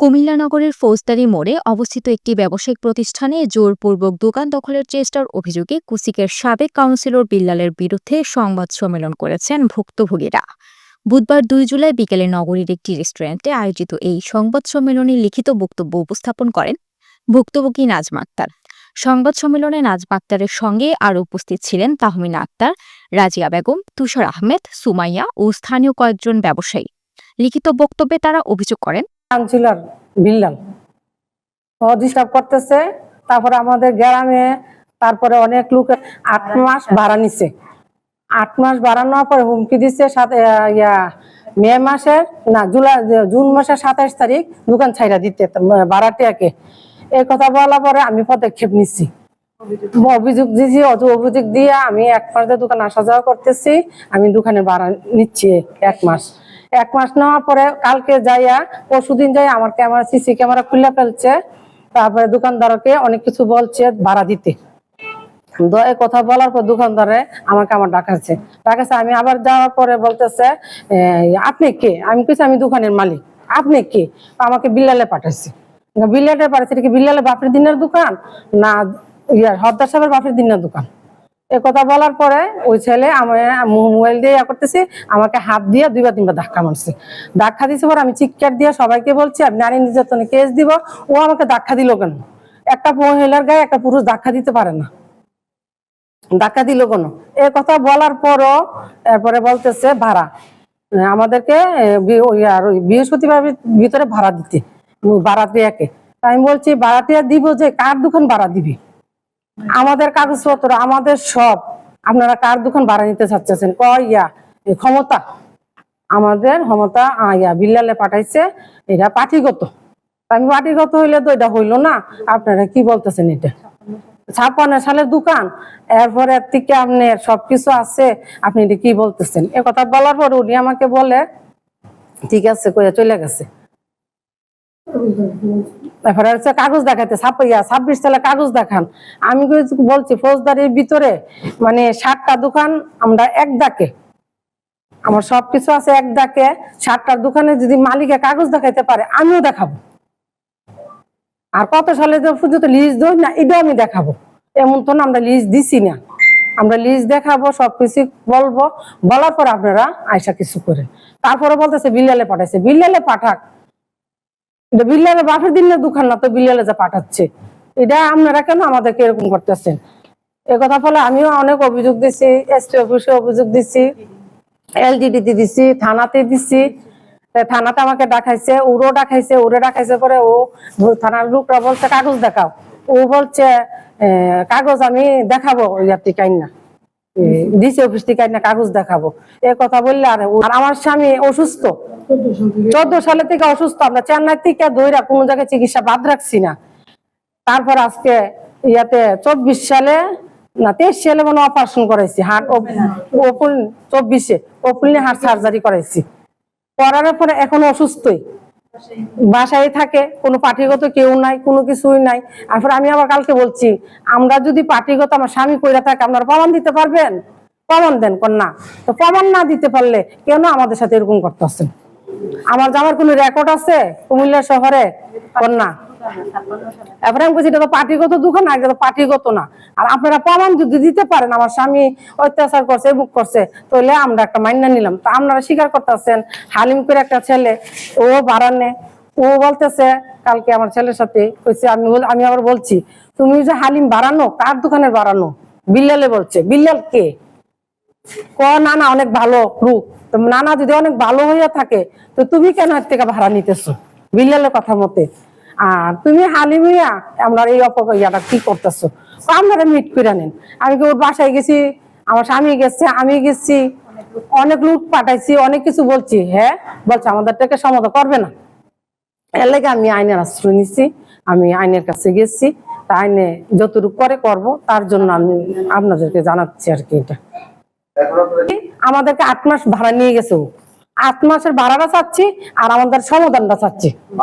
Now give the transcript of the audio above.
কুমিল্লা নগরের ফৌজদারি মোড়ে অবস্থিত একটি ব্যবসায়িক প্রতিষ্ঠানে জোরপূর্বক দোকান দখলের চেষ্টার অভিযোগে কুসিকের সাবেক কাউন্সিলর বিল্লালের বিরুদ্ধে সংবাদ সম্মেলন করেছেন ভুক্তভোগীরা। বুধবার দুই জুলাই বিকেলে নগরীর একটি রেস্টুরেন্টে আয়োজিত এই সংবাদ সম্মেলনে লিখিত বক্তব্য উপস্থাপন করেন ভুক্তভোগী নাজমা আক্তার। সংবাদ সম্মেলনে নাজমা আক্তারের সঙ্গে আরও উপস্থিত ছিলেন তাহমিনা আক্তার, রাজিয়া বেগম, তুষার আহমেদ, সুমাইয়া ও স্থানীয় কয়েকজন ব্যবসায়ী। লিখিত বক্তব্যে তারা অভিযোগ করেন কাউন্সিলর বিল্লাল। ও ডিস্টার্ব করতেছে তারপরে আমাদের গ্রামে তারপরে অনেক লোক আট মাস ভাড়া নিছে। আট মাস বাড়ানোর পরে হুমকি দিচ্ছে আহ, ইয়া মে মাসের না জুলাই জুন মাসের সাতাইশ তারিখ দোকান ছাইরা দিতে ভাড়াটিয়াকে এই কথা বলার পরে আমি পদক্ষেপ নিচ্ছি। অভিযোগ দিয়েছি অত অভিযোগ দিয়ে আমি এক মাস দোকান আসা যাওয়া করতেছি আমি দোকানে ভাড়া নিচ্ছি এক মাস। এক মাস নেওয়ার পরে কালকে যাইয়া পরশুদিন যাই আমার ক্যামেরা সিসি ক্যামেরা খুলে ফেলছে। তারপরে দোকানদারকে অনেক কিছু বলছে ভাড়া দিতে। কথা বলার পর দোকানদারে আমাকে আমার ডাকাচ্ছে ডাকাচ্ছে আমি আবার যাওয়ার পরে বলতেছে "এই, আপনি কে? আমি কিছু আমি দোকানের মালিক। আপনি কে? আমাকে বিল্লালে পাঠাচ্ছে বিল্লালে পাঠাচ্ছে এটা কি বিল্লালে বাপের দিনের দোকান? না ইয়ার হরদার সাহেবের বাপের দিনের দোকান। এ কথা বলার পরে ওই ছেলে আমি মোবাইল দিয়ে ইয়া করতেছি, আমাকে হাত দিয়ে দুইবার তিনবার ধাক্কা মারছে। ধাক্কা দিছে পর আমি চিৎকার দিয়ে সবাইকে বলছি, আমি নারী নির্যাতনে কেস দিব, ও আমাকে ধাক্কা দিল কেন? একটা মহিলার গায়ে একটা পুরুষ ধাক্কা দিতে পারে না। ধাক্কা দিল কেন? এ কথা বলার পরও এরপরে বলতেছে, ভাড়া। আমাদেরকে বৃহস্পতিবার ভিতরে ভাড়া দিতে। ভাড়াটিয়াকে তাই আমি বলছি, ভাড়াটিয়া দিব যে, কার দোকান ভাড়া দিবি? আমাদের কাগজপত্র আমাদের সব। আপনারা কার দোকান ভাড়া নিতে চাচ্ছেন? কইয়া এই ক্ষমতা? আমাদের ক্ষমতা আহ, ইয়া বিল্লালে পাঠাইছে এটা পাঠিগত। আমি পার্টিগত হইলে তো এটা হইল না। আপনারা কি বলতেছেন এটা? ছাপ্পান্ন সালের দোকান এরপরে এর থেকে আপনার সবকিছু আছে আপনি এটা কি বলতেছেন? এ কথা বলার পর উনি আমাকে বলে ঠিক আছে কইয়া চলে গেছে। তারপরে হচ্ছে কাগজ দেখাইতে, ছাপাইয়া, ছাব্বিশ সালে কাগজ দেখান। আমি বলছি, ফৌজদারির ভিতরে মানে ষাটটা দোকান আমরা এক ডাকে। আমার সবকিছু আছে এক ডাকে ষাটটা দোকানে যদি মালিকে কাগজ দেখাইতে পারে, আমিও দেখাবো। আর কত সালে পর্যন্ত লিজ দই না, এটাও আমি দেখাবো। এমন তো না, আমরা লিজ দিছি না। আমরা লিজ দেখাবো, সবকিছু বলব। বলার পর আপনারা আয়সা কিছু করে। তারপরে বলতেছে, বিল্লালে পাঠাইছে। বিল্লালে পাঠাক। এটা বিল্লালে বাপের না দুখান না তো বিল্লালে যা পাঠাচ্ছে। এটা আপনারা কেন আমাদেরকে এরকম করতেছেন? এ কথা বলে আমিও অনেক অভিযোগ দিছি এসটি অফিসে অভিযোগ দিছি, এলজিডিতে দিছি, থানাতে দিছি। থানাতে আমাকে ডাকাইছে উড়ো ডাকাইছে উড়ে ডাকাইছে পরে ও থানার লোকরা বলছে, কাগজ দেখাও। ও বলছে কাগজ আমি দেখাবো ইয়ার টিকাই না অফিস না কাগজ দেখাবো। এ কথা বললে আর আমার স্বামী অসুস্থ। চোদ্দ সালে থেকে অসুস্থ। আমরা চেন্নাই থেকে দইরা কোনো জায়গায় চিকিৎসা বাদ রাখছি না। তারপর আজকে ইয়াতে চব্বিশ সালে না, তেইশ সালে মানে অপারেশন করাইছি। হার্ট চব্বিশে ওপেনলি হার্ট সার্জারি করাইছি। করার পরে এখন অসুস্থই। বাসায় থাকে, কোনো পার্টিগত কেউ নাই, কোনো কিছুই নাই। তারপর আমি আবার কালকে বলছি, আমরা যদি পার্টিগত আমার স্বামী কইরা থাকে, আপনারা প্রমাণ দিতে পারবেন? প্রমাণ দেন কন্যা তো প্রমাণ না দিতে পারলে কেন আমাদের সাথে এরকম করতেছেন আমার জামার কোনো রেকর্ড আছে কুমিল্লা শহরে? কন্যা এবারে আমি বলছি, এটা তো পার্টিগত দোকান না, এটা তো পার্টিগত না। আর আপনারা প্রমাণ যদি দিতে পারেন, আমার স্বামী অত্যাচার করছে বুক করছে, তাহলে আমরা একটা মাইনা নিলাম। তা আপনারা স্বীকার করতেছেন, হালিম করে একটা ছেলে, ও বাড়ানে ও বলতেছে, কালকে আমার ছেলের সাথে, কইছে, আমি আমি আবার বলছি, তুমি যে হালিম বাড়ানো কার দোকানে বাড়ানো বিল্লালে বলছে, বিল্লাল কে? ক না না অনেক ভালো তো নানা যদি অনেক ভালো হইয়া থাকে, তো তুমি কেন এর থেকে ভাড়া নিতেছো? বিল্লালের কথা মতে। আর তুমি হালিম হইয়া আমরা এই অপয়াটা কি করতেছো? আপনারা মিট করে নেন। আমি কি ওর বাসায় গেছি? আমার স্বামী গেছে, আমি গেছি। অনেক লুট পাঠাইছি, অনেক কিছু বলছি। হ্যাঁ বলছে, আমাদের থেকে সমাধান করবে না। এর লাগে আমি আইনের আশ্রয় নিছি, আমি আইনের কাছে গেছি। তা আইনে যতটুকু করে করব, তার জন্য আমি আপনাদেরকে জানাচ্ছি আর কি এটা। আমাদেরকে আট মাস ভাড়া নিয়ে গেছে। আট মাসের ভাড়াটা চাচ্ছি, আর আমাদের সমাধানটা চাচ্ছি।